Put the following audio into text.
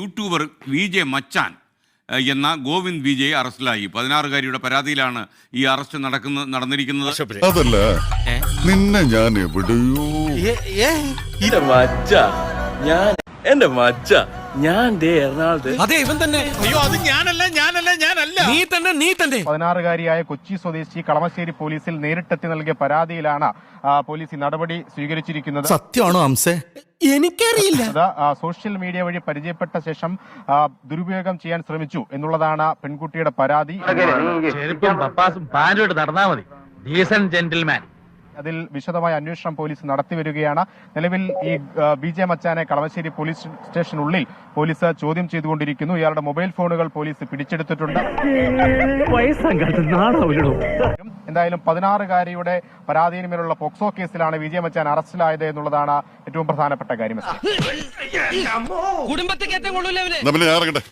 YouTuber V J മച്ചാൻ എന്ന Govind V J അറസ്റ്റിലായി. പതിനാറുകാരിയുടെ പരാതിയിലാണ് ഈ അറസ്റ്റ് നടക്കുന്ന നടന്നിരിക്കുന്നത്. അതല്ല നിന്നെ ഞാൻ എവിടെയോ എന്റെ മച്ച. ഞാൻ എന്റെ മച്ച. ഞാൻ അതെ ഇവൻ തന്നെ. അയ്യോ അത് ഞാനല്ല ഞാനല്ല ഞാനല്ല. നീ തന്നെ നീ തന്നെ. പതിനാറുകാരിയായ കൊച്ചി സ്വദേശി കളമശ്ശേരി പോലീസിൽ നേരിട്ടെത്തി നൽകിയ പരാതിയിലാണ് പോലീസ് ഈ നടപടി സ്വീകരിച്ചിരിക്കുന്നത്. സത്യമാണോ അംസേ എനിക്കറിയില്ല. സോഷ്യൽ മീഡിയ വഴി പരിചയപ്പെട്ട ശേഷം ദുരുപയോഗം ചെയ്യാൻ ശ്രമിച്ചു എന്നുള്ളതാണ് പെൺകുട്ടിയുടെ പരാതി. നടന്നാ മതി. ഡീസൻ ജെന്റിൽമാൻ അതിൽ വിശദമായ അന്വേഷണം പോലീസ് നടത്തി വരികയാണ്. നിലവിൽ ഈ ബി ജെ മച്ചാനെ കളമശ്ശേരി പോലീസ് സ്റ്റേഷനുള്ളിൽ പോലീസ് ചോദ്യം ചെയ്തുകൊണ്ടിരിക്കുന്നു. ഇയാളുടെ മൊബൈൽ ഫോണുകൾ പോലീസ് പിടിച്ചെടുത്തിട്ടുണ്ട്. എന്തായാലും പതിനാറുകാരിയുടെ പരാതിയിന്മേലുള്ള പോക്സോ കേസിലാണ് വിജയ മച്ചാൻ അറസ്റ്റിലായത് എന്നുള്ളതാണ് ഏറ്റവും പ്രധാനപ്പെട്ട കാര്യം. കുടുംബത്തെ